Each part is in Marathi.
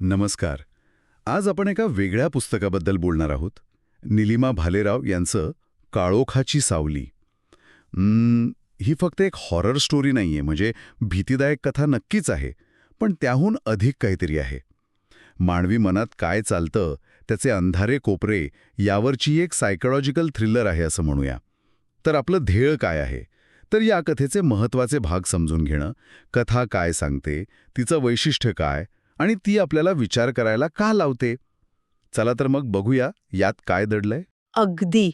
नमस्कार. आज आपण एका वेगळ्या पुस्तकाबद्दल बोलणार आहोत. निलिमा भालेराव यांचं काळोखाची सावली. ही फक्त एक हॉरर स्टोरी नाहीये म्हणजे भीतीदायक कथा नक्कीच आहे पण त्याहून अधिक काहीतरी आहे. मानवी मनात काय चालतं त्याचे अंधारे कोपरे यावरची एक सायकोलॉजिकल थ्रिलर आहे असं म्हणूया. तर आपलं ध्येय काय आहे? तर या कथेचे महत्त्वाचे भाग समजून घेणं कथा काय सांगते तिचं वैशिष्ट्य काय आणि ती आपल्याला विचार करायला का लावते? चला तर मग बघूया यात काय दडलंय. अगदी.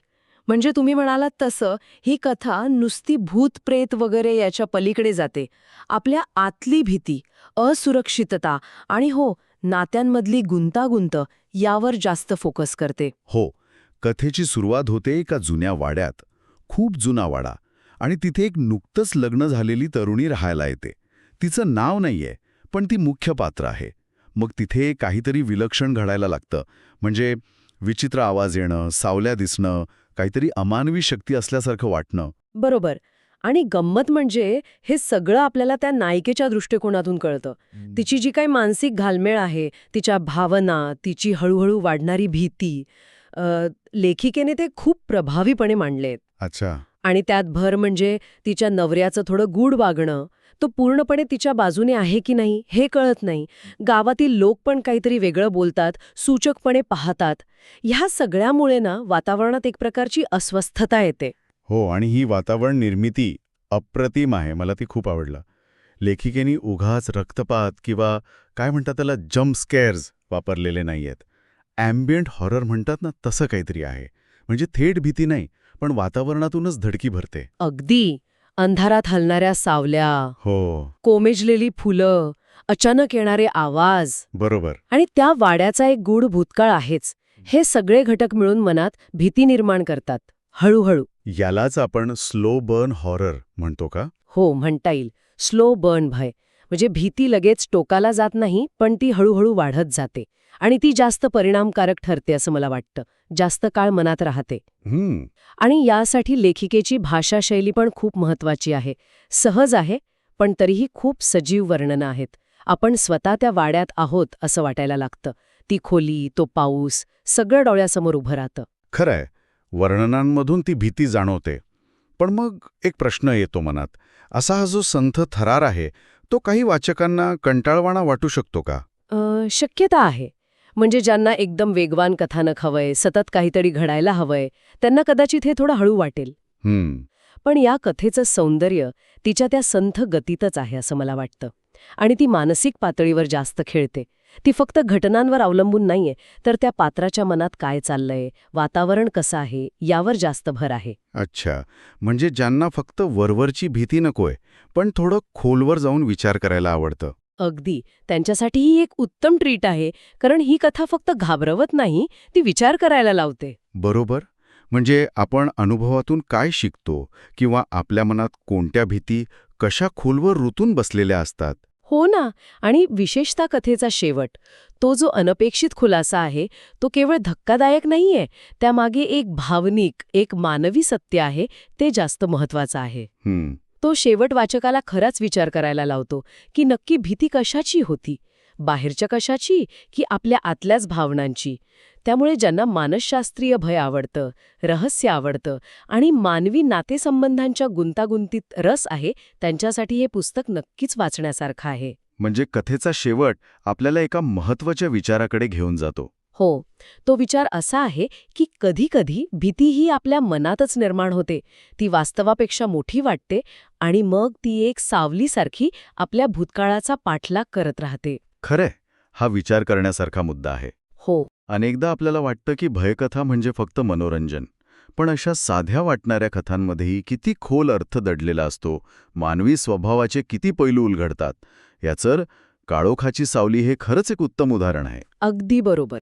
म्हणजे तुम्ही म्हणालात तसं ही कथा नुसती भूत प्रेत वगैरे याच्या पलीकडे जाते. आपल्या आतली भीती असुरक्षितता आणि हो नात्यांमधली गुंतागुंत यावर जास्त फोकस करते. हो कथेची सुरुवात होते एका जुन्या वाड्यात. खूप जुना वाडा आणि तिथे एक नुकतंच लग्न झालेली तरुणी राहायला येते. तिचं नाव नाहीये पण ती मुख्य पात्र आहे. मग तिथे काहीतरी विलक्षण घडायला लागतं. म्हणजे विचित्र आवाज येणं सावल्या दिसणं काहीतरी अमानवी शक्ती असल्यासारखं वाटणं. बरोबर. आणि गंमत म्हणजे हे सगळं आपल्याला त्या नायिकेच्या दृष्टिकोनातून कळतं. तिची जी काही मानसिक घालमेळ आहे तिच्या भावना तिची हळूहळू वाढणारी भीती लेखिकेने ते खूप प्रभावीपणे मांडलेत. अच्छा. आणि त्यात भर म्हणजे तिच्या नवऱ्याचं थोडं गूढ वागणं. तो पूर्णपणे तिच्या बाजूने आहे की नाही हे कळत नाही. गावातील लोक पण काहीतरी वेगळं बोलतात सूचकपणे पाहतात. ह्या सगळ्यामुळे ना वातावरणात एक प्रकारची अस्वस्थता येते. हो आणि ही वातावरण निर्मिती अप्रतिम आहे. मला ती खूप आवडलं. लेखिकेनी उघाच रक्तपात किंवा काय म्हणतात त्याला जम्प स्केअर्स वापरलेले नाहीयेत. ॲम्बियंट हॉरर म्हणतात ना तसं काहीतरी आहे. म्हणजे थेट भीती नाही. पण वातावरणातूनच धडकी भरते. अगदी. अंधारात हलणाऱ्या सावल्या हो. कोमेजलेली फुलं अचानक येणारे आवाज. बरोबर. आणि त्या वाड्याचा एक गूढ भूतकाळ आहेच. हे सगळे घटक मिळून मनात भीती निर्माण करतात. हळूहळू. यालाच आपण स्लो बर्न हॉरर म्हणतो का? हो म्हणता येईल. स्लो बर्न भय. म्हणजे भीती लगेच टोकाला जात नाही पण ती हळूहळू वाढत जाते. आणि ती जास्त परिणामकारक ठरते असं मला वाटतं. जास्त काळ मनात राहते. आणि यासाठी लेखिकेची भाषाशैली पण खूप महत्वाची आहे. सहज आहे पण तरीही खूप सजीव वर्णनं आहेत. आपण स्वतः त्या वाड्यात आहोत असं वाटायला लागतं. ती खोली तो पाऊस सगळं डोळ्यासमोर उभं राहतं. खरंय. वर्णनांमधून ती भीती जाणवते. पण मग एक प्रश्न येतो मनात. असा हा जो संथ थरार आहे तो काही वाचकांना कंटाळवाणा वाटू शकतो का? शक्यता आहे. म्हणजे ज्यांना एकदम वेगवान कथानक हवंय सतत काहीतरी घडायला हवंय त्यांना कदाचित हे थोडं हळू वाटेल. हम्म. पण या कथेचं सौंदर्य तिच्या त्या संथ गतीतच आहे असं मला वाटतं. आणि ती मानसिक पातळीवर जास्त खेळते. ती फक्त घटनांवर अवलंबून नाहीये तर त्या पात्राच्या मनात काय चाललंय वातावरण कसं आहे यावर जास्त भर आहे. अच्छा. म्हणजे ज्यांना फक्त वरवरची भीती नकोय पण थोडं खोलवर जाऊन विचार करायला आवडतं. अगदी. त्यांच्यासाठी ही एक उत्तम ट्रीट आहे. कारण ही कथा फक्त घाबरवत नाही ती विचार करायला लावते. बरोबर. म्हणजे आपण अनुभवातून काय शिकतो? किंवा आपल्या मनात कोणत्या भीती कशा खोलवर रुतून बसलेल्या असतात? हो ना. आणि विशेषतः कथेचा शेवट. तो जो अनपेक्षित खुलासा आहे तो केवळ धक्कादायक नाहीये. त्यामागे एक भावनिक एक मानवी सत्य आहे ते जास्त महत्वाचं आहे. तो शेवट वाचकाला खराच विचार करायला लावतो की नक्की भीती कशाची होती? बाहेरच्या कशाची? की आपल्या आतल्याच भावनांची? त्यामुळे ज्यांना मानसशास्त्रीय भय आवडतं रहस्य आवडतं आणि मानवी नातेसंबंधांच्या गुंतागुंतीत रस आहे त्यांच्यासाठी हे पुस्तक नक्कीच वाचण्यासारखं आहे. म्हणजे कथेचा शेवट आपल्याला एका महत्त्वाच्या विचाराकडे घेऊन जातो. हो तो विचार असा आहे की कधीकधी भीती ही आपल्या मनातच निर्माण होते ती वास्तवापेक्षा मोठी वाटते आणि मग ती एक सावलीसारखी आपल्या भूतकाळाचा पाठलाग करत राहते. खरंय हा विचार करण्यासारखा मुद्दा आहे. हो. अनेकदा आपल्याला वाटतं की भयकथा म्हणजे फक्त मनोरंजन पण अशा साध्या वाटणाऱ्या कथांमध्येही किती खोल अर्थ दडलेला असतो मानवी स्वभावाचे किती पैलू उलगडतात याचं काळोखाची सावली हे खरंच एक उत्तम उदाहरण आहे. अगदी बरोबर.